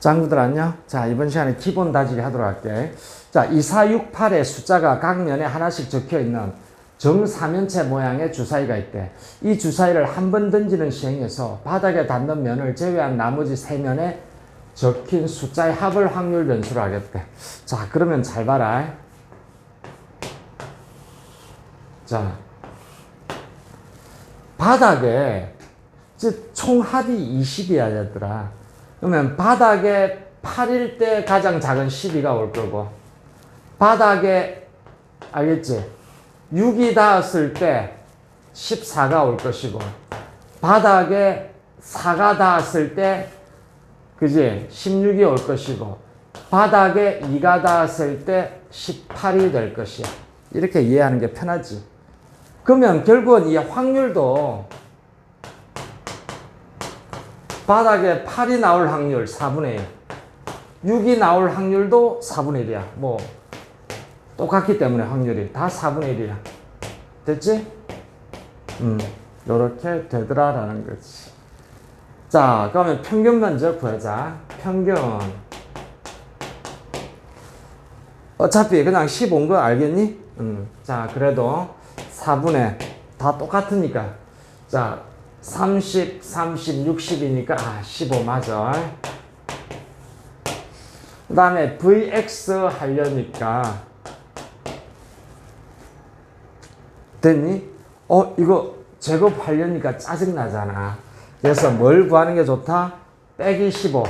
짱구들 안녕? 자, 이번 시간에 기본 다지기 하도록 할게. 자, 2468의 숫자가 각 면에 하나씩 적혀 있는 정사면체 모양의 주사위가 있대. 이 주사위를 한 번 던지는 시행에서 바닥에 닿는 면을 제외한 나머지 세 면에 적힌 숫자의 합을 확률 변수로 하겠대. 자, 그러면 잘 봐라. 자, 바닥에 즉 총합이 20이야 얘들아. 그러면 바닥에 8일 때 가장 작은 12가 올 거고 바닥에 알겠지? 6이 닿았을 때 14가 올 것이고 바닥에 4가 닿았을 때 그지? 16이 올 것이고 바닥에 2가 닿았을 때 18이 될 것이야. 이렇게 이해하는 게 편하지. 그러면 결국은 이 확률도 바닥에 8이 나올 확률 4분의 1. 6이 나올 확률도 4분의 1이야. 뭐, 똑같기 때문에 확률이. 다 4분의 1이야. 됐지? 음, 요렇게 되더라라는 거지. 자, 그러면 평균 먼저 구하자. 평균. 어차피 그냥 15인 거 알겠니? 음, 자, 그래도 4분의 다 똑같으니까. 자, 30, 30, 60이니까 아, 15 맞아. 그 다음에 VX 하려니까 됐니? 어, 이거 제곱하려니까 짜증나잖아. 그래서 뭘 구하는 게 좋다? 빼기 15.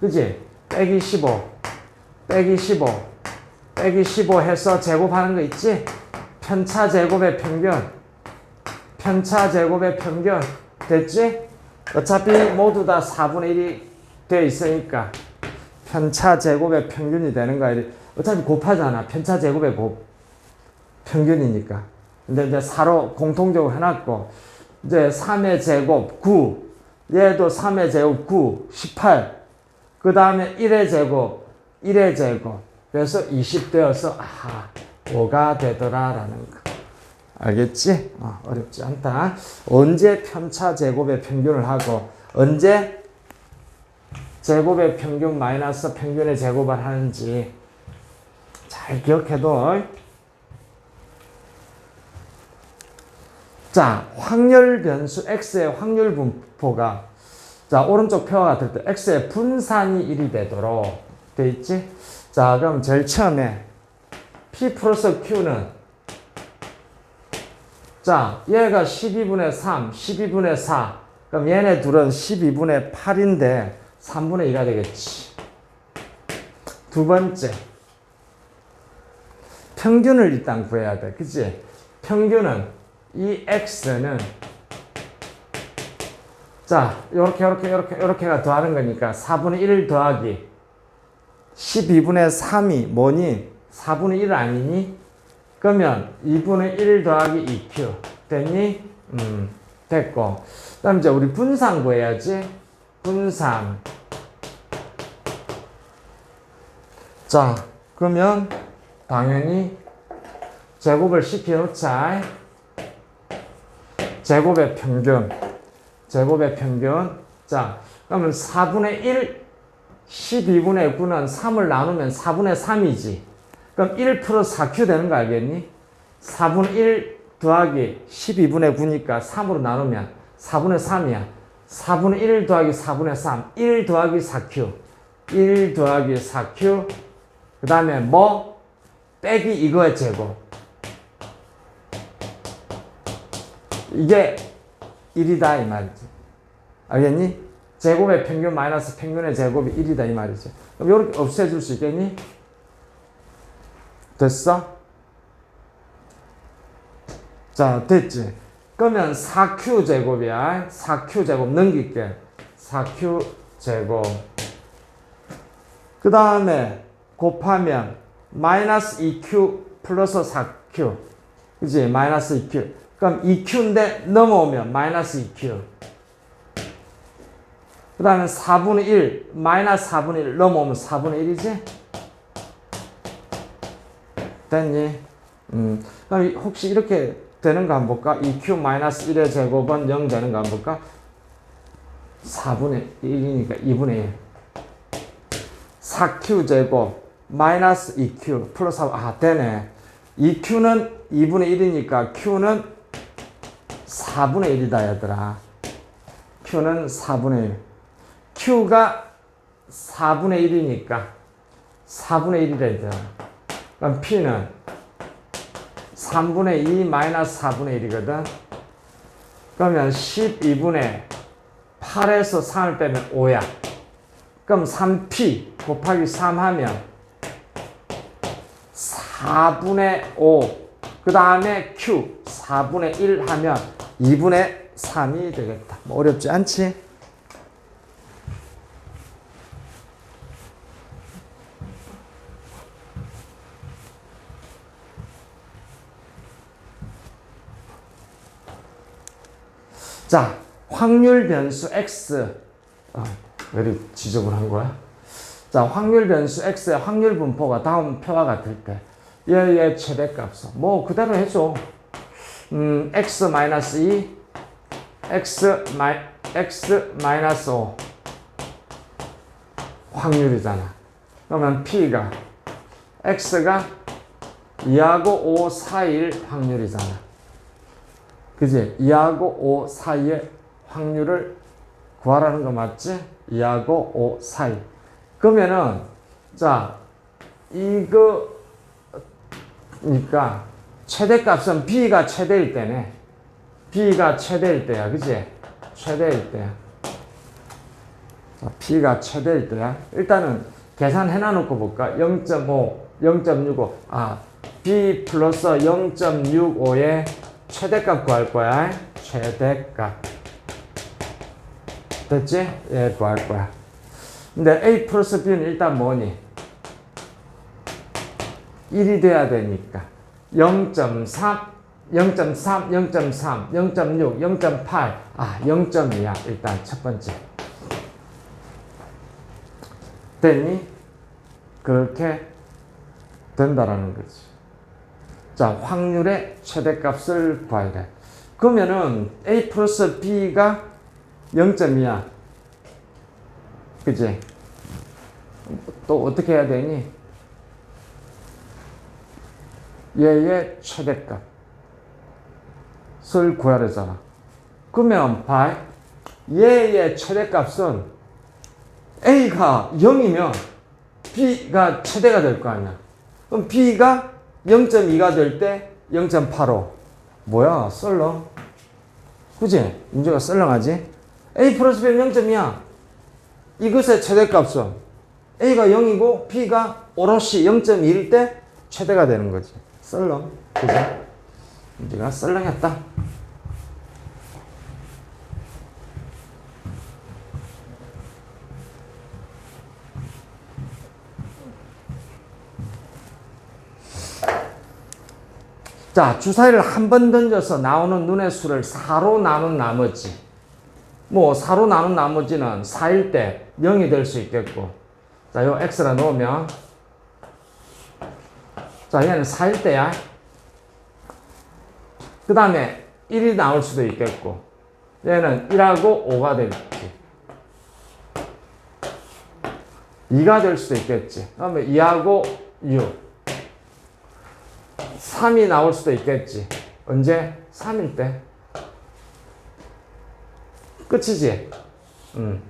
그지? 빼기 15. 빼기 15. 빼기 15 해서 제곱하는 거 있지? 편차 제곱의 평균. 편차 제곱의 평균. 됐지? 어차피 모두 다 4분의 1이 돼 있으니까 편차 제곱의 평균이 되는 거야. 어차피 곱하잖아. 편차 제곱의 곱. 평균이니까. 근데 이제 4로 공통적으로 해놨고, 이제 3의 제곱 9. 얘도 3의 제곱 9, 18. 그 다음에 1의 제곱, 1의 제곱. 그래서 20 되어서, 아하, 5가 되더라라는 거. 알겠지? 어, 어렵지 않다. 언제 편차 제곱의 평균을 하고, 언제 제곱의 평균 마이너스 평균의 제곱을 하는지 잘 기억해둬. 자, 확률 변수 x의 확률 분포가 자, 오른쪽 표와 같을 때 x의 분산이 1이 되도록 돼 있지? 자, 그럼 제일 처음에 p 플러스 q는 자, 얘가 12분의 3, 12분의 4. 그럼 얘네 둘은 12분의 8인데 3분의 2가 되겠지. 두 번째. 평균을 일단 구해야 돼. 그치? 평균은 이 x는 자, 요렇게 요렇게 요렇게 요렇게가 더하는 거니까 4분의 1 더하기 12분의 3이 뭐니? 4분의 1 아니니? 그러면 2분의 1 더하기 2q 됐니? 음, 됐고. 그 다음 이제 우리 분산 구해야지. 분산. 자, 그러면 당연히 제곱을 시켜놓자. 제곱의 평균. 제곱의 평균. 자, 그러면 4분의 1, 12분의 9는 3을 나누면 4분의 3이지. 그럼 1 플러스 4q 되는 거 알겠니? 4분의 1 더하기 12분의 9니까 3으로 나누면 4분의 3이야. 4분의 1 더하기 4분의 3. 1 더하기 4q. 1 더하기 4q. 그 다음에 뭐? 빼기 이거의 제곱. 이게 1이다 이 말이지. 알겠니? 제곱의 평균 마이너스 평균의 제곱이 1이다 이 말이지. 그럼 이렇게 없애줄 수 있겠니? 됐어? 자, 됐지? 그러면 4q 제곱이야. 4q 제곱 넘길게. 4q 제곱. 그 다음에 곱하면 마이너스 2q 플러스 4q. 그지? 마이너스 2q. 그럼 2q인데 넘어오면 마이너스 2q. 그 다음에 4분의 1, 마이너스 4분의 1 넘어오면 4분의 1이지? 됐니? 음. 그럼 혹시 이렇게 되는 거 한번 볼까? 2q 마이너스 1의 제곱은 0 되는 거 한번 볼까? 4분의 1이니까 2분의 1. 4q 제곱 마이너스 2q 플러스 아 되네 2q는 2분의 1이니까 q는 4분의 1이다 얘들아 q는 4분의 1 q가 4분의 1이니까 4분의 1이라 했잖아 그럼 p는 3분의 2 마이너스 4분의 1이거든 그러면 12분의 8에서 3을 빼면 5야 그럼 3p 곱하기 3 하면 4분의 5. 그 다음에 q 4분의 1 하면 2분의 3이 되겠다. 뭐 어렵지 않지? 자, 확률 변수 x. 아, 왜 이렇게 지저분한 거야? 자, 확률 변수 x의 확률 분포가 다음 표와 같을 때 얘의 최대값은 뭐 그대로 해줘. 음, x 마이너스 2, x 마이 x 마이너스 5 확률이잖아. 그러면 p가 x가 2하고 5 사이일 확률이잖아. 그지? 2하고 5 사이의 확률을 구하라는 거 맞지? 2하고 5 사이. 그러면은 자 이거 니까 최대값은 b가 최대일 때네. b가 최대일 때야, 그지? 최대일 때야. 자, b가 최대일 때야. 일단은 계산해놔 놓고 볼까? 0.5, 0.65. 아, b 플러스 0.65의 최대값 구할 거야. 최대값. 됐지? 예, 구할 거야. 근데 a 플러스 b는 일단 뭐니? 1이 돼야 되니까 0.3, 0.3, 0.3, 0.6, 0.8, 아 0.2야 일단 첫 번째 됐니? 그렇게 된다라는 거지. 자 확률의 최대값을 구해야 돼. 그러면은 a 플러스 b가 0.2야. 그지? 또 어떻게 해야 되니? 얘의 최대값을 구하려잖아. 그러면 봐. 얘의 최대값은 A가 0이면 B가 최대가 될 거 아니야. 그럼 B가 0.2가 될 때 0.85. 뭐야? 썰렁. 그지? 문제가 썰렁하지? A 플러스 B는 0.2야. 이것의 최대값은 A가 0이고 B가 오롯이 0.1일 때 최대가 되는 거지. 썰렁. 그죠? 문제가 썰렁했다. 자, 주사위를 한 번 던져서 나오는 눈의 수를 4로 나눈 나머지. 뭐, 4로 나눈 나머지는 4일 때 0이 될 수 있겠고. 자, 요 x라 놓으면. 자, 얘는 4일 때야. 그 다음에 1이 나올 수도 있겠고. 얘는 1하고 5가 될지. 2가 될 수도 있겠지. 그 다음에 2하고 6. 3이 나올 수도 있겠지. 언제? 3일 때. 끝이지? 음.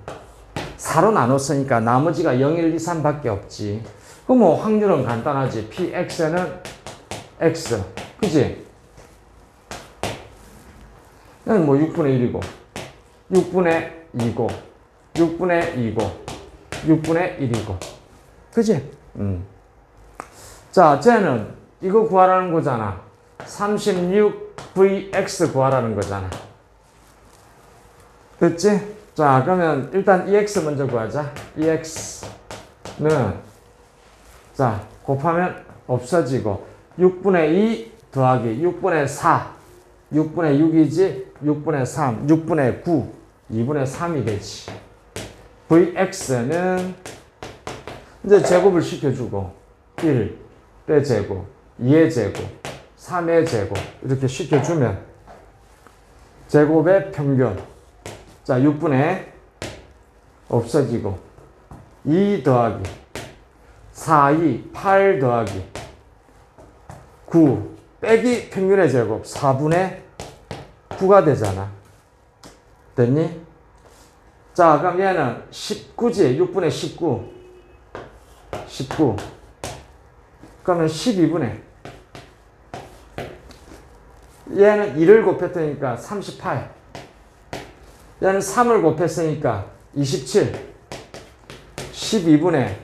4로 나눴으니까 나머지가 0, 1, 2, 3밖에 없지. 그럼 뭐 확률은 간단하지. px는 x. 그지? 얘는 뭐 6분의 1이고, 6분의 2고, 6분의 2고, 6분의 1이고. 그지? 음. 자, 쟤는 이거 구하라는 거잖아. 36vx 구하라는 거잖아. 됐지? 자, 그러면 일단 ex 먼저 구하자. ex는 자, 곱하면 없어지고 6분의 2 더하기 6분의 4 6분의 6이지 6분의 3 6분의 9 2분의 3이 되지. vx는 이제 제곱을 시켜주고 1의 제곱 2의 제곱, 3의 제곱 이렇게 시켜주면 제곱의 평균 자 6분의 없어지고 2 더하기 4, 2, 8 더하기 9 빼기 평균의 제곱 4분의 9가 되잖아. 됐니? 자, 그럼 얘는 19지. 6분의 19. 19. 그러면 12분의. 얘는 2를 곱했으니까 38. 얘는 3을 곱했으니까 27. 12분의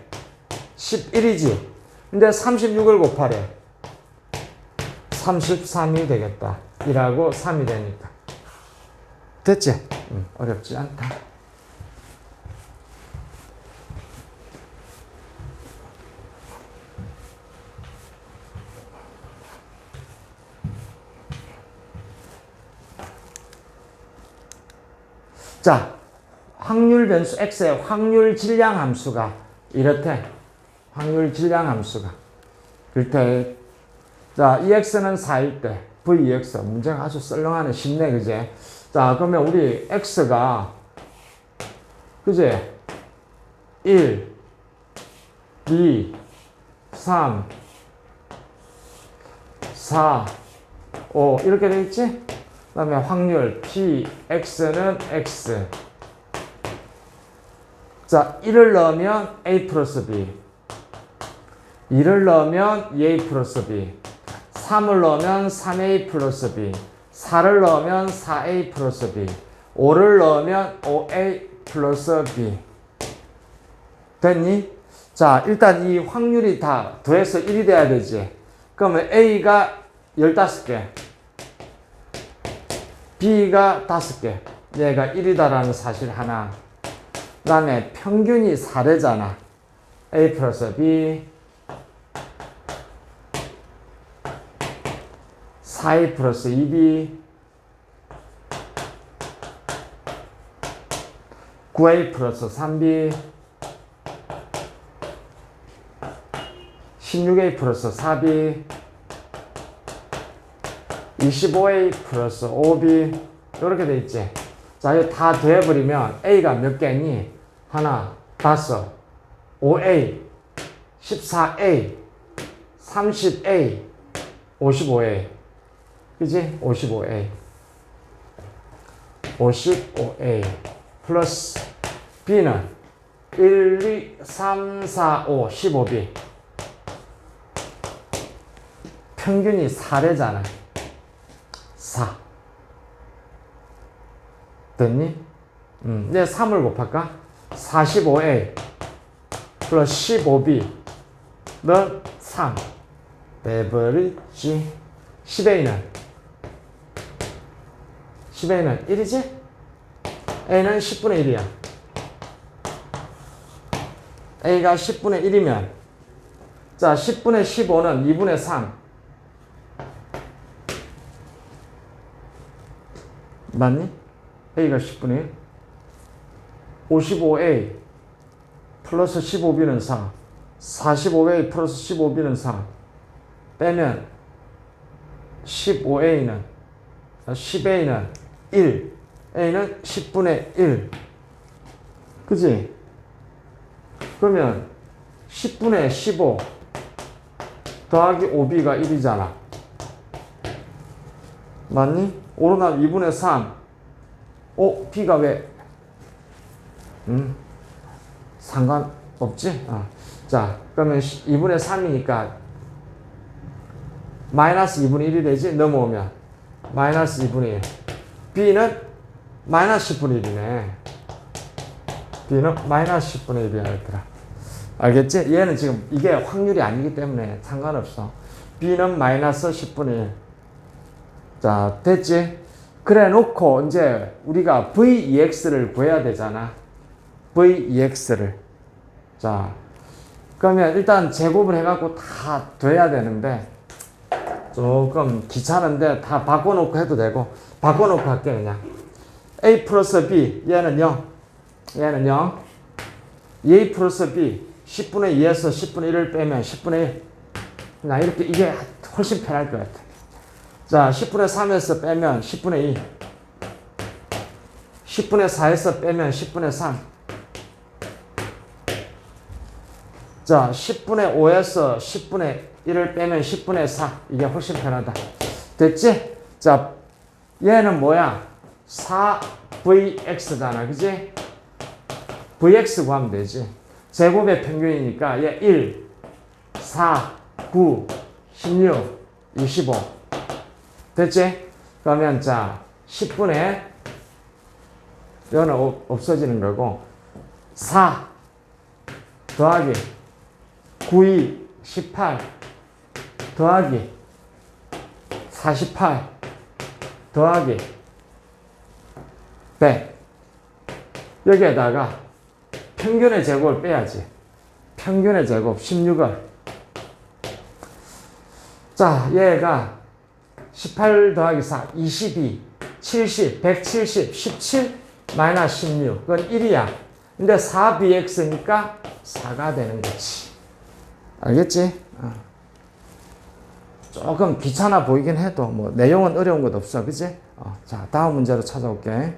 11이지. 근데 36을 곱하래. 33이 되겠다. 1하고 3이 되니까. 됐지? 음, 어렵지 않다. 자, 확률 변수 x의 확률 질량 함수가 이렇대. 확률 질량 함수가. 그때 자, EX는 4일 때 VEX 문제가 아주 썰렁하네. 쉽네 그제? 자 그러면 우리 X가 그제? 1 2 3 4 5 이렇게 돼 있지 그 다음에 확률 P X는 X. 자 1을 넣으면 A 플러스 B. 2를 넣으면 2A 플러스 B. 3을 넣으면 3A 플러스 B. 4를 넣으면 4A 플러스 B. 5를 넣으면 5A 플러스 B. 됐니? 자 일단 이 확률이 다 더해서 1이 돼야 되지. 그러면 A가 15개 B가 5개 얘가 1이다라는 사실 하나. 그 다음에 평균이 4대잖아. A 플러스 B. 4a 플러스 2b 9a 플러스 3b 16a 플러스 4b 25a 플러스 5b 이렇게 돼 있지 자 이거 다 더해버리면 a가 몇 개니? 하나 다섯 5a 14a 30a 55a 그지? 55A. 55A. 플러스 B는 1, 2, 3, 4, 5, 15B. 평균이 4래잖아. 4. 됐니? 음, 이제 3을 곱할까? 45A 플러스 15B. 는 3. 베버리지. 10A는 10A는 1이지? A는 10분의 1이야. A가 10분의 1이면 자 10분의 15는 2분의 3 맞니? A가 10분의 1 55A 플러스 15B는 4 45A 플러스 15B는 4 빼면 15A는 10A는 1 A는 10분의 1 그지? 그러면 10분의 15 더하기 5B가 1이잖아 맞니? 오르나 2분의 3 어? B가 왜? 음? 상관없지? 어. 자 그러면 2분의 3이니까 마이너스 2분의 1이 되지? 넘어오면. 마이너스 2분의 1. B는 마이너스 10분의 1이네. B는 마이너스 10분의 1이야, 얘들아. 알겠지? 얘는 지금 이게 확률이 아니기 때문에 상관없어. B는 마이너스 10분의 1. 자, 됐지? 그래 놓고 이제 우리가 VEX를 구해야 되잖아. VEX를. 자, 그러면 일단 제곱을 해갖고 다 돼야 되는데 조금 귀찮은데 다 바꿔놓고 해도 되고 바꿔놓고 할게 그냥 a 플러스 b 얘는 0 얘는 0 a 플러스 b 10분의 2에서 10분의 1을 빼면 10분의 1 나 이렇게 이게 훨씬 편할 것 같아 자 10분의 3에서 빼면 10분의 2 10분의 4에서 빼면 10분의 3 자, 자, 10분의 5에서 10분의 1을 빼면 10분의 4. 이게 훨씬 편하다. 됐지? 자, 얘는 뭐야? 4vx잖아. 그지? vx 구하면 되지. 제곱의 평균이니까 얘 1, 4, 9, 16, 25. 됐지? 그러면 자, 10분의 이거는 없- 없어지는 거고 4 더하기 9, 2, 18 더하기 48 더하기 100 여기에다가 평균의 제곱을 빼야지. 평균의 제곱 16을. 자 얘가 18 더하기 4 22 70 170 17 마이너스 16 그건 1이야 근데 4bx니까 4가 되는 거지 알겠지? 어. 조금 귀찮아 보이긴 해도 뭐 내용은 어려운 것 없어 그지? 어, 자 다음 문제로 찾아올게